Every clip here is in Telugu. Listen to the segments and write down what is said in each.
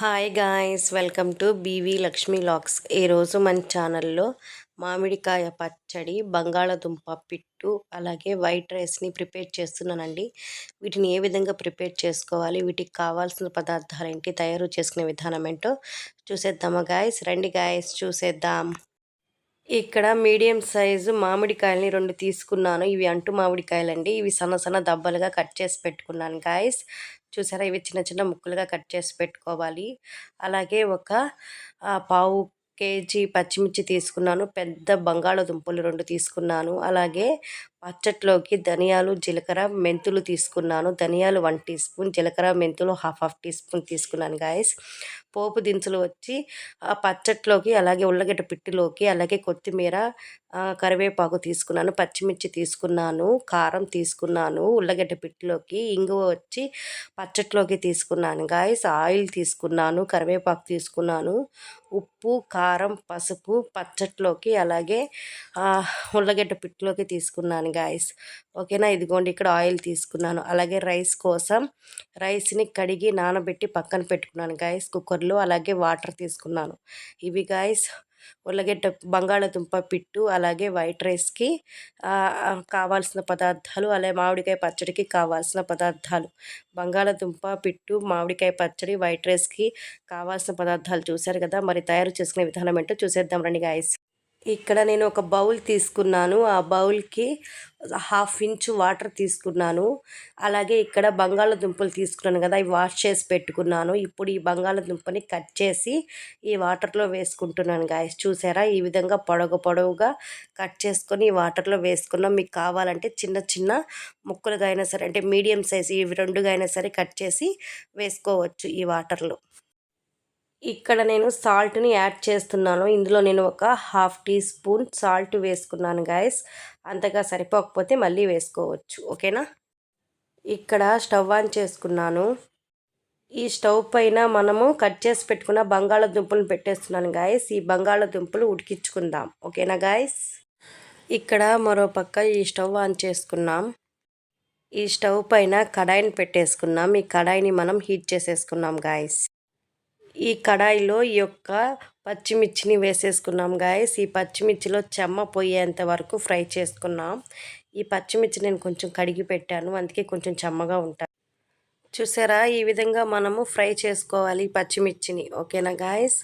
Hi guys welcome to B V Lakshmi logs ఈరోజు మన ఛానల్లో మామిడికాయ పచ్చడి బంగాళదుంప పిట్టు అలాగే వైట్ రైస్ని ప్రిపేర్ చేస్తున్నానండి. వీటిని ఏ విధంగా ప్రిపేర్ చేసుకోవాలి వీటికి కావాల్సిన పదార్థాలు ఏంటి తయారు చేసుకునే విధానం ఏంటో చూసేద్దామా గాయస్ రండి గాయస్ చూసేద్దాం. ఇక్కడ మీడియం సైజు మామిడికాయలని రెండు తీసుకున్నాను. ఇవి అంటు మామిడికాయలండి. ఇవి సన్న సన్న దబ్బలుగా కట్ చేసి పెట్టుకున్నాను గాయస్. చూసారా? ఇవి చిన్న చిన్న ముక్కలుగా కట్ చేసి పెట్టుకోవాలి. అలాగే ఒక పావు కేజీ పచ్చిమిర్చి తీసుకున్నాను. పెద్ద బంగాళదుంపలు రెండు తీసుకున్నాను. అలాగే పచ్చట్లోకి ధనియాలు జీలకర్ర మెంతులు తీసుకున్నాను. ధనియాలు వన్ టీ స్పూన్ జీలకర్ర మెంతులు హాఫ్ హాఫ్ టీ స్పూన్ తీసుకున్నాను గాయస్. పోపు దినుసులు వచ్చి ఆ పచ్చట్లోకి అలాగే ఉల్లగడ్డ పిట్టిలోకి అలాగే కొత్తిమీర కరివేపాకు తీసుకున్నాను పచ్చిమిర్చి తీసుకున్నాను కారం తీసుకున్నాను ఉల్లగడ్డ పిట్టిలోకి ఇంగువ వచ్చి పచ్చట్లోకి తీసుకున్నాను గాయస్ ఆయిల్ తీసుకున్నాను కరివేపాకు తీసుకున్నాను ఉప్పు కారం పసుపు పచ్చట్లోకి అలాగే ఉల్లగడ్డ పిట్టిలోకి తీసుకున్నాను గాయస్ ఓకేనా? ఇదిగోండి ఇక్కడ ఆయిల్ తీసుకున్నాను. అలాగే రైస్ కోసం రైస్ని కడిగి నానబెట్టి పక్కన పెట్టుకున్నాను గాయస్ కుక్కర్లో అలాగే వాటర్ తీసుకున్నాను. ఇవి గాయస్ ఉల్లగడ్డ బంగాళదుంప పిట్టు అలాగే వైట్ రైస్కి కావాల్సిన పదార్థాలు అలాగే మామిడికాయ పచ్చడికి కావాల్సిన పదార్థాలు. బంగాళదుంప పిట్టు మామిడికాయ పచ్చడి వైట్ రైస్కి కావాల్సిన పదార్థాలు చూశారు కదా మరి తయారు చేసుకునే విధానం ఏంటో చూసేద్దాం రండి గాయస్. ఇక్కడ నేను ఒక బౌల్ తీసుకున్నాను. ఆ బౌల్కి హాఫ్ ఇంచ్ వాటర్ తీసుకున్నాను. అలాగే ఇక్కడ బంగాళదుంపలు తీసుకున్నాను కదా అవి వాష్ చేసి పెట్టుకున్నాను. ఇప్పుడు ఈ బంగాళదుంపని కట్ చేసి ఈ వాటర్లో వేసుకుంటున్నాను గాయస్. చూసారా? ఈ విధంగా పొడవు పొడవుగా కట్ చేసుకొని ఈ వాటర్లో వేసుకున్నాం. మీకు కావాలంటే చిన్న చిన్న ముక్కలుగా అయినా సరే అంటే మీడియం సైజ్ ఇవి రెండుగా అయినా సరే కట్ చేసి వేసుకోవచ్చు ఈ వాటర్లో. ఇక్కడ నేను సాల్ట్ని యాడ్ చేస్తున్నాను. ఇందులో నేను ఒక హాఫ్ టీ స్పూన్ సాల్ట్ వేసుకున్నాను గాయస్. అంతగా సరిపోకపోతే మళ్ళీ వేసుకోవచ్చు ఓకేనా? ఇక్కడ స్టవ్ ఆన్ చేసుకున్నాను. ఈ స్టవ్ పైన మనము కట్ చేసి పెట్టుకున్న బంగాళాదుంపలు పెట్టేస్తున్నాను గాయస్. ఈ బంగాళదుంపలు ఉడికించుకుందాం ఓకేనా గాయస్? ఇక్కడ మరో పక్క ఈ స్టవ్ ఆన్ చేసుకున్నాం. ఈ స్టవ్ పైన కడాయిని పెట్టేసుకున్నాం. ఈ కడాయిని మనం హీట్ చేసేసుకున్నాం గాయస్. ఈ కడాయిలో ఈ యొక్క పచ్చిమిర్చిని వేసేసుకున్నాం గాయస్. ఈ పచ్చిమిర్చిలో చెమ్మ పోయేంత వరకు ఫ్రై చేసుకున్నాం. ఈ పచ్చిమిర్చి నేను కొంచెం కడిగి పెట్టాను. అందుకే కొంచెం చెమ్మగా ఉంటాను చూసారా? ఈ విధంగా మనము ఫ్రై చేసుకోవాలి పచ్చిమిర్చిని. ఓకేనా గాయస్?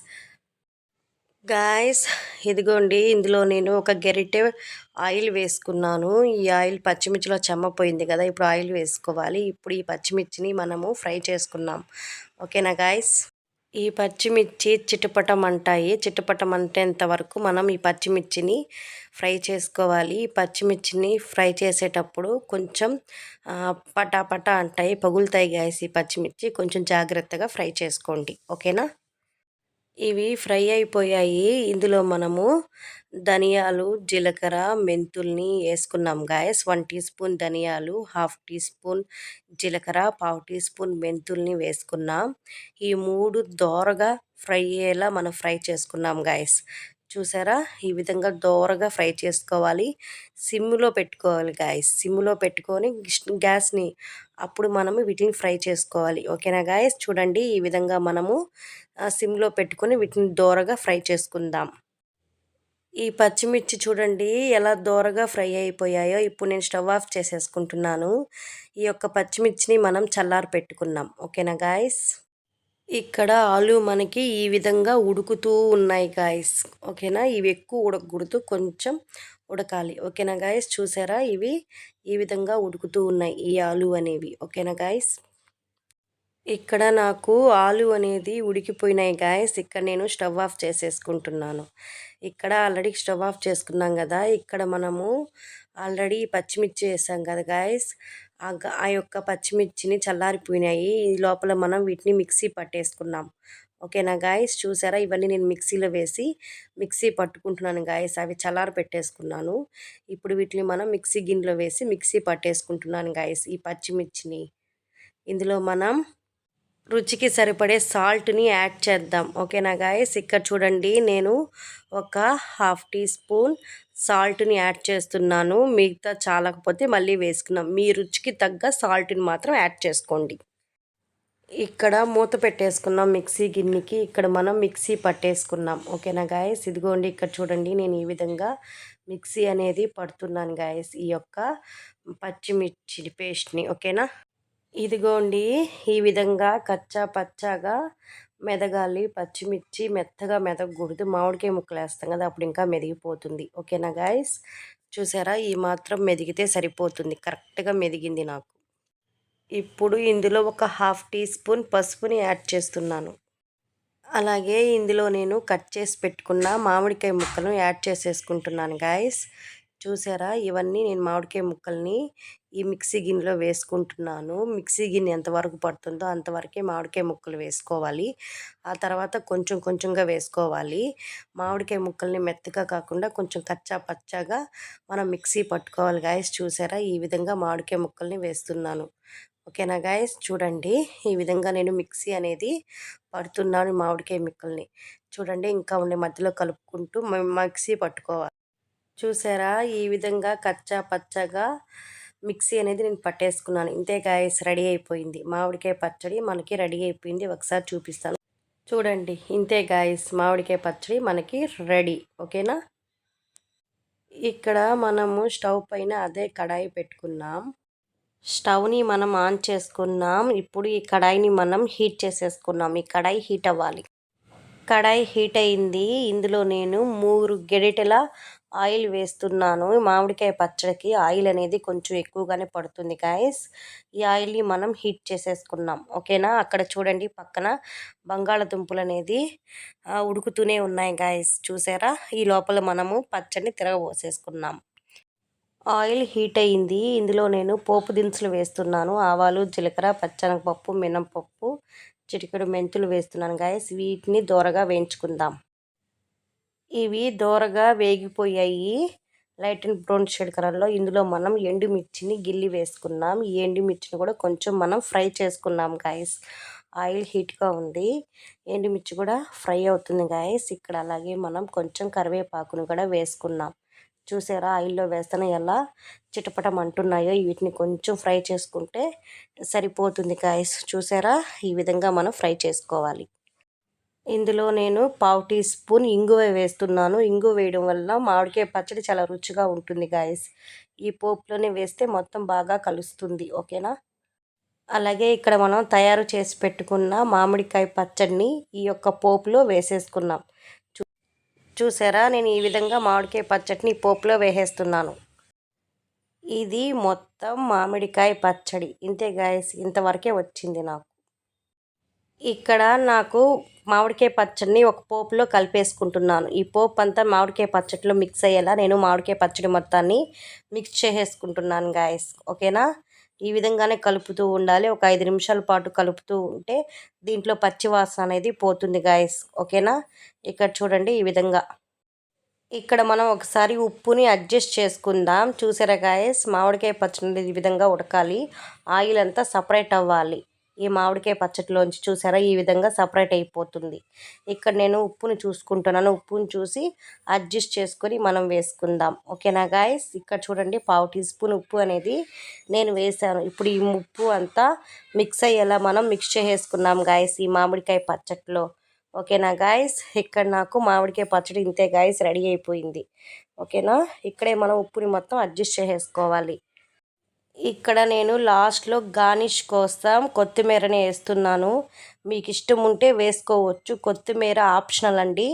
గాయస్ ఇదిగోండి. ఇందులో నేను ఒక గెరిటె ఆయిల్ వేసుకున్నాను. ఈ ఆయిల్ పచ్చిమిర్చిలో చెమ్మపోయింది కదా ఇప్పుడు ఆయిల్ వేసుకోవాలి. ఇప్పుడు ఈ పచ్చిమిర్చిని మనము ఫ్రై చేసుకున్నాం. ఓకేనా గాయస్? ఈ పచ్చిమిర్చి చిటపటమంటాయి చిటపటమంటేంత వరకు మనం ఈ పచ్చిమిర్చిని ఫ్రై చేసుకోవాలి? ఈ పచ్చిమిర్చిని ఫ్రై చేసేటప్పుడు కొంచెం పటాపట అంటాయి. పగులుతాయి గాయస్ ఈ పచ్చిమిర్చి. కొంచెం జాగ్రత్తగా ఫ్రై చేసుకోండి. ఓకేనా? ఇవి ఫ్రై అయిపోయాయి. ఇందులో మనము ధనియాలు జీలకర్ర మెంతుల్ని వేసుకున్నాం గాయస్ వన్ టీ స్పూన్ ధనియాలు హాఫ్ టీ స్పూన్ జీలకర్ర పావు టీ స్పూన్ మెంతుల్ని వేసుకున్నాం. ఈ మూడు దోరగా ఫ్రై అయ్యేలా మనం ఫ్రై చేసుకున్నాం గాయస్ చూసారా? ఈ విధంగా దోరగా ఫ్రై చేసుకోవాలి. సిమ్లో పెట్టుకోవాలి గాయస్ సిమ్లో పెట్టుకొని గ్యాస్ని అప్పుడు మనము వీటిని ఫ్రై చేసుకోవాలి. ఓకేనా గాయస్ చూడండి ఈ విధంగా మనము సిమ్లో పెట్టుకొని వీటిని దోరగా ఫ్రై చేసుకుందాం. ఈ పచ్చిమిర్చి చూడండి ఎలా దోరగా ఫ్రై అయిపోయాయో ఇప్పుడు నేను స్టవ్ ఆఫ్ చేసేసుకుంటున్నాను. ఈ యొక్క పచ్చిమిర్చిని మనం చల్లారి పెట్టుకున్నాం. ఓకేనా గాయస్? ఇక్కడ ఆలు మనకి ఈ విధంగా ఉడుకుతూ ఉన్నాయి గాయస్. ఓకేనా? ఇవి ఎక్కువ ఉడకకూడదు కొంచెం ఉడకాలి. ఓకేనా గాయస్? చూసారా? ఇవి ఈ విధంగా ఉడుకుతూ ఉన్నాయి ఈ ఆలు అనేవి. ఓకేనా గాయస్? ఇక్కడ నాకు ఆలు అనేది ఉడికిపోయినాయి గాయస్. ఇక్కడ నేను స్టవ్ ఆఫ్ చేసేసుకుంటున్నాను. ఇక్కడ ఆల్రెడీ స్టవ్ ఆఫ్ చేసుకున్నాం కదా. ఇక్కడ మనము ఆల్రెడీ పచ్చిమిర్చి వేసాం కదా గాయస్ ఆ యొక్క పచ్చిమిర్చిని చల్లారిపోయినాయి. ఈ లోపల మనం వీటిని మిక్సీ పట్టేసుకున్నాం. ఓకేనా గాయస్ చూసారా? ఇవన్నీ నేను మిక్సీలో వేసి మిక్సీ పట్టుకుంటున్నాను గాయస్ అవి చల్లారి పెట్టేసుకున్నాను. ఇప్పుడు వీటిని మనం మిక్సీ గిన్నెలో వేసి మిక్సీ పట్టేసుకుంటున్నాను గాయస్ ఈ పచ్చిమిర్చిని. ఇందులో మనం రుచికి సరిపడే సాల్ట్ని యాడ్ చేద్దాం. ఓకేనా గాయస్? ఇక్కడ చూడండి నేను ఒక హాఫ్ టీ స్పూన్ సాల్ట్ని యాడ్ చేస్తున్నాను. మిగతా చాలకపోతే మళ్ళీ వేసుకున్నాం మీ రుచికి తగ్గ సాల్ట్ని మాత్రం యాడ్ చేసుకోండి. ఇక్కడ మూత పెట్టేసుకున్నాం మిక్సీ గిన్నెకి. ఇక్కడ మనం మిక్సీ పట్టేసుకున్నాం. ఓకేనా గాయస్? ఇదిగోండి ఇక్కడ చూడండి నేను ఈ విధంగా మిక్సీ అనేది పడుతున్నాను గాయస్. ఈ యొక్క పచ్చిమిర్చి పేస్ట్ని. ఓకేనా? ఇదిగోండి ఈ విధంగా కచ్చా పచ్చాగా మెదగాలి పచ్చిమిర్చి మెత్తగా మెదగకూడదు. మామిడికాయ ముక్కలు వేస్తాం కదా అప్పుడు ఇంకా మెదిగిపోతుంది. ఓకేనా గాయస్ చూసారా? ఈ మాత్రం మెదిగితే సరిపోతుంది. కరెక్ట్గా మెదిగింది నాకు. ఇప్పుడు ఇందులో ఒక హాఫ్ టీ స్పూన్ పసుపుని యాడ్ చేస్తున్నాను. అలాగే ఇందులో నేను కట్ చేసి పెట్టుకున్న మామిడికాయ ముక్కలను యాడ్ చేసేసుకుంటున్నాను గాయస్ చూసారా? ఇవన్నీ నేను మామిడికాయ ముక్కల్ని ఈ మిక్సీ గిన్నెలో వేసుకుంటున్నాను. మిక్సీ గిన్నె ఎంతవరకు పడుతుందో అంతవరకే మామిడికాయ ముక్కలు వేసుకోవాలి. ఆ తర్వాత కొంచెం కొంచెంగా వేసుకోవాలి. మామిడికాయ ముక్కల్ని మెత్తగా కాకుండా కొంచెం కచ్చా పచ్చాగా మనం మిక్సీ పట్టుకోవాలి. గాయస్ చూసారా? ఈ విధంగా మామిడికాయ ముక్కల్ని వేస్తున్నాను. ఓకేనా గాయస్? చూడండి. ఈ విధంగా నేను మిక్సీ అనేది పడుతున్నాను మామిడికాయ ముక్కల్ని. చూడండి ఇంకా ఉండే మధ్యలో కలుపుకుంటూ మిక్సీ పట్టుకోవాలి. చూసారా? ఈ విధంగా కచ్చా పచ్చగా మిక్సీ అనేది నేను పట్టేసుకున్నాను. ఇంతే గాయస్ రెడీ అయిపోయింది. మామిడికాయ పచ్చడి మనకి రెడీ అయిపోయింది. ఒకసారి చూపిస్తాను. చూడండి. ఇంతే గాయస్ మామిడికాయ పచ్చడి మనకి రెడీ. ఓకేనా? ఇక్కడ మనము స్టవ్ పైన అదే కడాయి పెట్టుకున్నాం. స్టవ్ని మనం ఆన్ చేసుకున్నాం. ఇప్పుడు ఈ కడాయిని మనం హీట్ చేసేసుకున్నాం. ఈ కడాయి హీట్ అవ్వాలి. కడాయి హీట్ అయింది. ఇందులో నేను మూడు గెడిటెల ఆయిల్ వేస్తున్నాను. మామిడికాయ పచ్చడికి ఆయిల్ అనేది కొంచెం ఎక్కువగానే పడుతుంది గాయస్ ఈ ఆయిల్ని మనం హీట్ చేసేసుకున్నాం. ఓకేనా? అక్కడ చూడండి పక్కన బంగాళదుంపలు అనేది ఉడుకుతూనే ఉన్నాయి గాయస్ చూసారా? ఈ లోపల మనము పచ్చడిని తిరగబోసేసుకున్నాం. ఆయిల్ హీట్ అయింది. ఇందులో నేను పోపు దినుసులు వేస్తున్నాను. ఆవాలు జీలకర్ర పచ్చనగపప్పు మినపప్పు చిటికెడు మెంతులు వేస్తున్నాను గాయస్ వీటిని దోరగా వేయించుకుందాం. ఇవి దోరగా వేగిపోయాయి. లైట్ అండ్ బ్రౌన్ షేడ్ కలర్లో ఇందులో మనం ఎండుమిర్చిని గిల్లి వేసుకున్నాం. ఈ ఎండుమిర్చిని కూడా కొంచెం మనం ఫ్రై చేసుకున్నాం గాయస్ ఆయిల్ హీట్గా ఉంది. ఎండుమిర్చి కూడా ఫ్రై అవుతుంది గాయస్ ఇక్కడ అలాగే మనం కొంచెం కరివేపాకును కూడా వేసుకున్నాం. చూసారా? ఆయిల్లో వేస్తేనే ఎలా చిటపటం అంటున్నాయో వీటిని కొంచెం ఫ్రై చేసుకుంటే సరిపోతుంది గాయస్ చూసారా? ఈ విధంగా మనం ఫ్రై చేసుకోవాలి. ఇందులో నేను పావు టీ స్పూన్ ఇంగువ వేస్తున్నాను. ఇంగువ వేయడం వల్ల మామిడికాయ పచ్చడి చాలా రుచిగా ఉంటుంది గాయస్ ఈ పోపులోనే వేస్తే మొత్తం బాగా కలుస్తుంది ఓకేనా అలాగే ఇక్కడ మనం తయారు చేసి పెట్టుకున్న మామిడికాయ పచ్చడిని ఈ యొక్క పోపులో వేసేసుకున్నాం. చూసారా? నేను ఈ విధంగా మామిడికాయ పచ్చడిని పోపులో వేసేస్తున్నాను. ఇది మొత్తం మామిడికాయ పచ్చడి. ఇంతే గాయస్ ఇంతవరకే వచ్చింది నాకు. ఇక్కడ నాకు మామిడికాయ పచ్చడిని ఒక పోపులో కలిపేసుకుంటున్నాను. ఈ పోపు అంతా మామిడికాయ పచ్చడిలో మిక్స్ అయ్యేలా నేను మామిడికాయ పచ్చడి మొత్తాన్ని మిక్స్ చేసేసుకుంటున్నాను గాయస్ ఓకేనా? ఈ విధంగానే కలుపుతూ ఉండాలి. ఒక ఐదు నిమిషాల పాటు కలుపుతూ ఉంటే దీంట్లో పచ్చివాసన అనేది పోతుంది గాయస్ ఓకేనా? ఇక్కడ చూడండి ఈ విధంగా. ఇక్కడ మనం ఒకసారి ఉప్పుని అడ్జస్ట్ చేసుకుందాం. చూసారా గాయస్ మామిడికాయ పచ్చడి ఈ విధంగా ఉడకాలి. ఆయిల్ అంతా సపరేట్ అవ్వాలి. ఈ మామిడికాయ పచ్చటిలోంచి చూసారా? ఈ విధంగా సపరేట్ అయిపోతుంది. ఇక్కడ నేను ఉప్పుని చూసుకుంటున్నాను. ఉప్పుని చూసి అడ్జస్ట్ చేసుకొని మనం వేసుకుందాం. ఓకేనా గాయస్ ఇక్కడ చూడండి పావు టీ స్పూన్ ఉప్పు అనేది నేను వేసాను. ఇప్పుడు ఈ ఉప్పు అంతా మిక్స్ అయ్యేలా మనం మిక్స్ చేసేసుకున్నాం గాయస్ ఈ మామిడికాయ పచ్చట్లో. ఓకేనా గాయస్ ఇక్కడ నాకు మామిడికాయ పచ్చడి ఇంతే గాయస్ రెడీ అయిపోయింది. ఓకేనా? ఇక్కడే మనం ఉప్పుని మొత్తం అడ్జస్ట్ చేసేసుకోవాలి. ఇక్కడ నేను లాస్ట్లో గార్నిష్ కోసం కొత్తిమీరని వేస్తున్నాను. మీకు ఇష్టం ఉంటే వేసుకోవచ్చు. కొత్తిమీర ఆప్షనల్ అండి.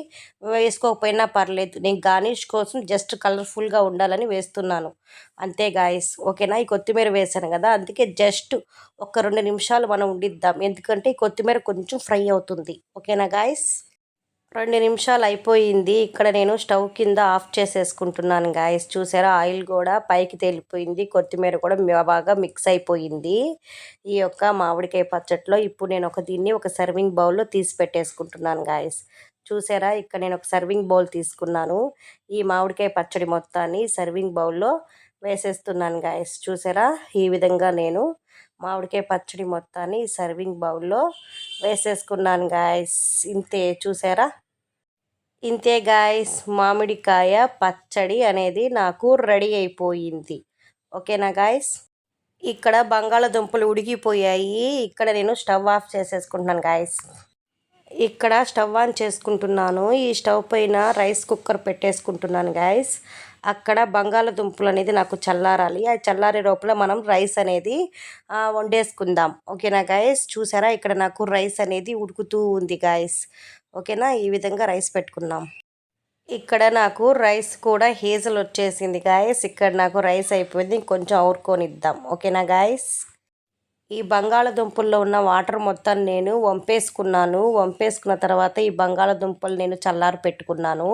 వేసుకోకపోయినా పర్లేదు. నేను గార్నిష్ కోసం జస్ట్ కలర్ఫుల్గా ఉండాలని వేస్తున్నాను. అంతే గాయస్. ఓకేనా? ఈ కొత్తిమీర వేసాను కదా? అందుకే జస్ట్ ఒక రెండు నిమిషాలు మనం ఉండిద్దాం. ఎందుకంటే ఈ కొత్తిమీర కొంచెం ఫ్రై అవుతుంది. ఓకేనా గాయస్? రెండు నిమిషాలు అయిపోయింది. ఇక్కడ నేను స్టవ్ కింద ఆఫ్ చేసేసుకుంటున్నాను గాయస్ చూసారా? ఆయిల్ కూడా పైకి తేలిపోయింది. కొత్తిమీర కూడా బాగా మిక్స్ అయిపోయింది. ఈ యొక్క మామిడికాయ పచ్చట్లో ఇప్పుడు నేను ఒక దీన్ని ఒక సర్వింగ్ బౌల్లో తీసి పెట్టేసుకుంటున్నాను గాయస్ చూసారా? ఇక్కడ నేను ఒక సర్వింగ్ బౌల్ తీసుకున్నాను. ఈ మామిడికాయ పచ్చడి మొత్తాన్ని సర్వింగ్ బౌల్లో వేసేస్తున్నాను గాయస్ చూసారా? ఈ విధంగా నేను మామిడికాయ పచ్చడి మొత్తాన్ని సర్వింగ్ బౌల్లో వేసేసుకున్నాను గాయస్ ఇంతే చూసారా? ఇంతే గాయస్ మామిడికాయ పచ్చడి అనేది నాకు రెడీ అయిపోయింది. ఓకేనా గాయస్ ఇక్కడ బంగాళదుంపలు ఉడికిపోయాయి. ఇక్కడ నేను స్టవ్ ఆఫ్ చేసేసుకుంటున్నాను గాయస్ ఇక్కడ స్టవ్ ఆన్ చేసుకుంటున్నాను. ఈ స్టవ్ పైన రైస్ కుక్కర్ పెట్టేసుకుంటున్నాను గాయస్ అక్కడ బంగాళదుంపలు అనేది నాకు చల్లారాలి. ఆ చల్లారే లోపల మనం రైస్ అనేది వండేసుకుందాం. ఓకేనా గాయస్ చూసారా? ఇక్కడ నాకు రైస్ అనేది ఉడుకుతూ ఉంది గాయస్ ఓకేనా? ఈ విధంగా రైస్ పెట్టుకున్నాం ఇక్కడ నాకు రైస్ కూడా హేజల్ వచ్చేసింది గాయస్ ఇక్కడ నాకు రైస్ అయిపోయింది. కొంచెం ఊరుకొనిద్దాం ఓకేనా గాయస్ ఈ బంగాళదుంపల్లో ఉన్న వాటర్ మొత్తం నేను వంపేసుకున్నాను. వంపేసుకున్న తర్వాత ఈ బంగాళదుంపలు నేను చల్లారి పెట్టుకున్నాను.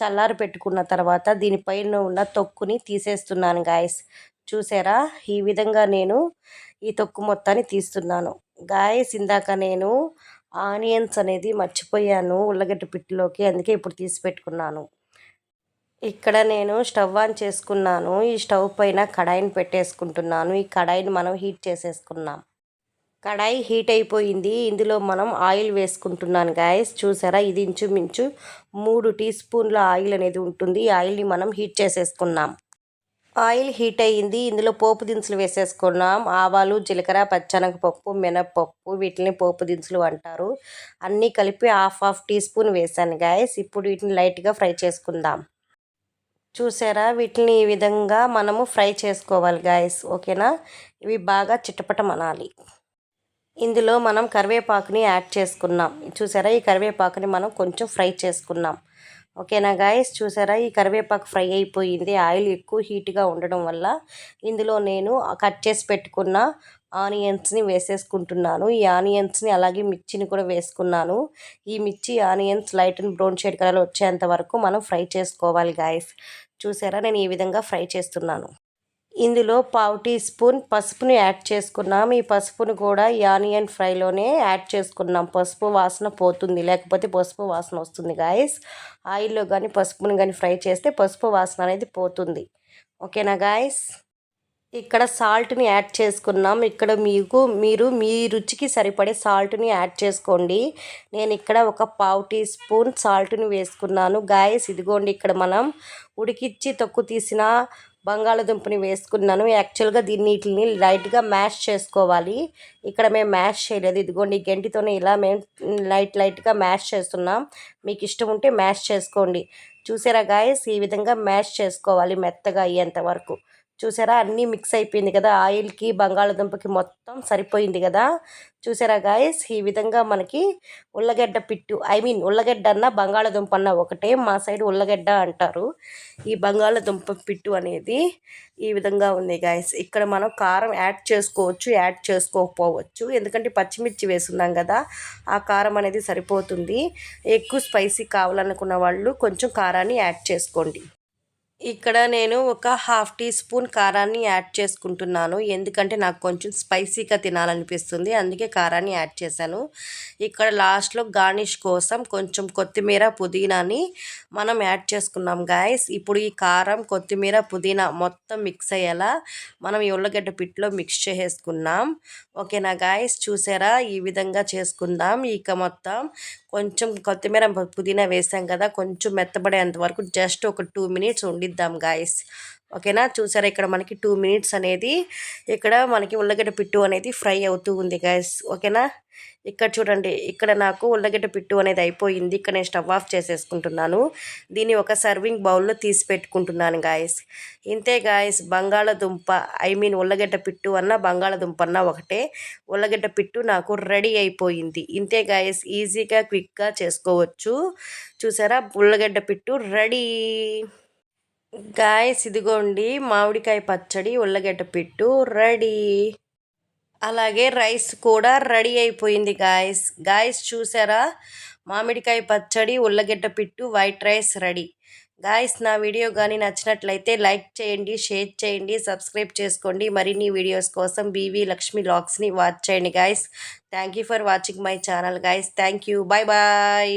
చల్లారి పెట్టుకున్న తర్వాత దీనిపైన ఉన్న తొక్కుని తీసేస్తున్నాను గాయస్. చూసారా? ఈ విధంగా నేను ఈ తొక్కు మొత్తాన్ని తీస్తున్నాను. గాయస్ ఇందాక నేను ఆనియన్స్ అనేది మర్చిపోయాను ఉల్లగడ్డ పిట్టులోకి. అందుకే ఇప్పుడు తీసి పెట్టుకున్నాను. ఇక్కడ నేను స్టవ్ ఆన్ చేసుకున్నాను. ఈ స్టవ్ పైన కడాయిని పెట్టేసుకుంటున్నాను. ఈ కడాయిని మనం హీట్ చేసేసుకున్నాం కడాయి హీట్ అయిపోయింది. ఇందులో మనం ఆయిల్ వేసుకుంటున్నాను గాయస్ చూసారా? ఇది ఇంచుమించు మూడు టీ స్పూన్ల ఆయిల్ అనేది ఉంటుంది. ఈ ఆయిల్ని మనం హీట్ చేసేసుకున్నాం ఆయిల్ హీట్ అయ్యింది ఇందులో పోపు దినుసులు వేసేసుకున్నాం. ఆవాలు జీలకర్ర పచ్చనగపప్పు మినప్పప్పు వీటిని పోపు దినుసులు అంటారు. అన్నీ కలిపి హాఫ్ హాఫ్ టీ స్పూన్ వేసాను గాయస్ ఇప్పుడు వీటిని లైట్గా ఫ్రై చేసుకుందాం. చూసారా? వీటిని ఈ విధంగా మనము ఫ్రై చేసుకోవాలి గాయస్. ఓకేనా? ఇవి బాగా చిట్టపటమనాలి ఇందులో మనం కరివేపాకుని యాడ్ చేసుకున్నాం. చూసారా? ఈ కరివేపాకుని మనం కొంచెం ఫ్రై చేసుకున్నాం. ఓకేనా గాయస్? చూసారా? ఈ కరివేపాకు ఫ్రై అయిపోయింది. ఆయిల్ ఎక్కువ హీట్గా ఉండడం వల్ల ఇందులో నేను కట్ చేసి పెట్టుకున్న ఆనియన్స్ని వేసేసుకుంటున్నాను. ఈ ఆనియన్స్ని అలాగే మిర్చిని కూడా వేసుకున్నాను. ఈ మిర్చి onions light and brown shade colour వచ్చేంత వరకు మనం ఫ్రై చేసుకోవాలి గాయస్. చూసారా? నేను ఈ విధంగా ఫ్రై చేస్తున్నాను. ఇందులో పావు టీ స్పూన్ పసుపుని యాడ్ చేసుకున్నాం. ఈ పసుపును కూడా ఈ ఆనియన్ ఫ్రైలోనే యాడ్ చేసుకున్నాం. పసుపు వాసన పోతుంది. లేకపోతే పసుపు వాసన వస్తుంది గాయస్. ఆయిల్లో కానీ పసుపుని కానీ ఫ్రై చేస్తే పసుపు వాసన అనేది పోతుంది. ఓకేనా గాయస్? ఇక్కడ సాల్ట్ని యాడ్ చేసుకున్నాం. ఇక్కడ మీకు మీరు మీ రుచికి సరిపడే సాల్ట్ని యాడ్ చేసుకోండి. నేను ఇక్కడ ఒక పావు టీ స్పూన్ సాల్ట్ని వేసుకున్నాను. గాయస్ ఇదిగోండి ఇక్కడ మనం ఉడికిచ్చి తొక్కు తీసిన బంగాళదుంపని వేసుకున్నాను. యాక్చువల్గా దీన్ని వీటిని లైట్గా మ్యాష్ చేసుకోవాలి. ఇక్కడ మేము మ్యాష్ చేయలేదు. ఇదిగోండి గంటితోనే ఇలా మేము లైట్ లైట్గా మ్యాష్ చేస్తున్నాం. మీకు ఇష్టం ఉంటే మ్యాష్ చేసుకోండి. చూసారా గాయస్? ఈ విధంగా మ్యాష్ చేసుకోవాలి మెత్తగా అయ్యేంత వరకు. చూసారా? అన్నీ మిక్స్ అయిపోయింది కదా? ఆయిల్కి బంగాళదుంపకి మొత్తం సరిపోయింది కదా? చూసారా గాయస్ ఈ విధంగా మనకి ఉల్లగడ్డ పిట్టు ఐ మీన్ ఉల్లగడ్డ అన్న బంగాళదుంప అన్న ఒకటే మా సైడ్ ఉల్లగడ్డ అంటారు. ఈ బంగాళదుంప పిట్టు అనేది ఈ విధంగా ఉంది గాయస్ ఇక్కడ మనం కారం యాడ్ చేసుకోవచ్చు యాడ్ చేసుకోకపోవచ్చు. ఎందుకంటే పచ్చిమిర్చి వేసున్నాం కదా ఆ కారం అనేది సరిపోతుంది. ఎక్కువ స్పైసీ కావాలనుకున్న వాళ్ళు కొంచెం కారాన్ని యాడ్ చేసుకోండి. ఇక్కడ నేను ఒక హాఫ్ టీ స్పూన్ కారాన్ని యాడ్ చేసుకుంటున్నాను. ఎందుకంటే నాకు కొంచెం స్పైసీగా తినాలనిపిస్తుంది. అందుకే కారాన్ని యాడ్ చేశాను. ఇక్కడ లాస్ట్లో గార్నిష్ కోసం కొంచెం కొత్తిమీర పుదీనాని మనం యాడ్ చేసుకున్నాం గాయస్. ఇప్పుడు ఈ కారం కొత్తిమీర పుదీనా మొత్తం మిక్స్ అయ్యేలా మనం ఈ ఉల్లగడ్డ పిట్లో మిక్స్ చేసేసుకున్నాం. ఓకేనా గాయస్? చూసారా? ఈ విధంగా చేసుకుందాం. ఇక మొత్తం కొంచెం కొత్తిమీర పుదీనా వేసాం కదా కొంచెం మెత్తబడేంత వరకు జస్ట్ ఒక టూ మినిట్స్ ఉండిద్దాం గాయస్ ఓకేనా? చూసారా? ఇక్కడ మనకి టూ మినిట్స్ అనేది ఇక్కడ మనకి ఉల్లగడ్డ పిట్టు అనేది ఫ్రై అవుతూ ఉంది గాయస్ ఓకేనా? ఇక్కడ చూడండి ఇక్కడ నాకు ఉల్లగడ్డ పిట్టు అనేది అయిపోయింది. ఇక్కడ నేను స్టవ్ ఆఫ్ చేసేసుకుంటున్నాను. దీన్ని ఒక సర్వింగ్ బౌల్లో తీసి పెట్టుకుంటున్నాను గాయస్ ఇంతే గాయస్ బంగాళదుంప ఐ మీన్ ఉల్లగడ్డ పిట్టు అన్న బంగాళదుంప అన్న ఒకటే. ఉల్లగడ్డ పిట్టు నాకు రెడీ అయిపోయింది. ఇంతే గాయస్ ఈజీగా క్విక్గా చేసుకోవచ్చు. చూసారా? ఉల్లగడ్డ పిట్టు రెడీ గాయస్ ఇదిగోండి మామిడికాయ పచ్చడి ఉల్లగడ్డ పిట్టు రెడీ. అలాగే రైస్ కూడా రెడీ అయిపోయింది గాయస్. గాయస్ చూసారా? మామిడికాయ పచ్చడి ఉల్లగడ్డ పిట్టు వైట్ రైస్ రెడీ. గాయస్ నా వీడియో కానీ నచ్చినట్లయితే లైక్ చేయండి షేర్ చేయండి సబ్స్క్రైబ్ చేసుకోండి. మరిన్ని వీడియోస్ కోసం బీవీ లక్ష్మి లాగ్స్ని వాచ్ చేయండి guys. Thank for watching my channel guys. Thank you bye bye.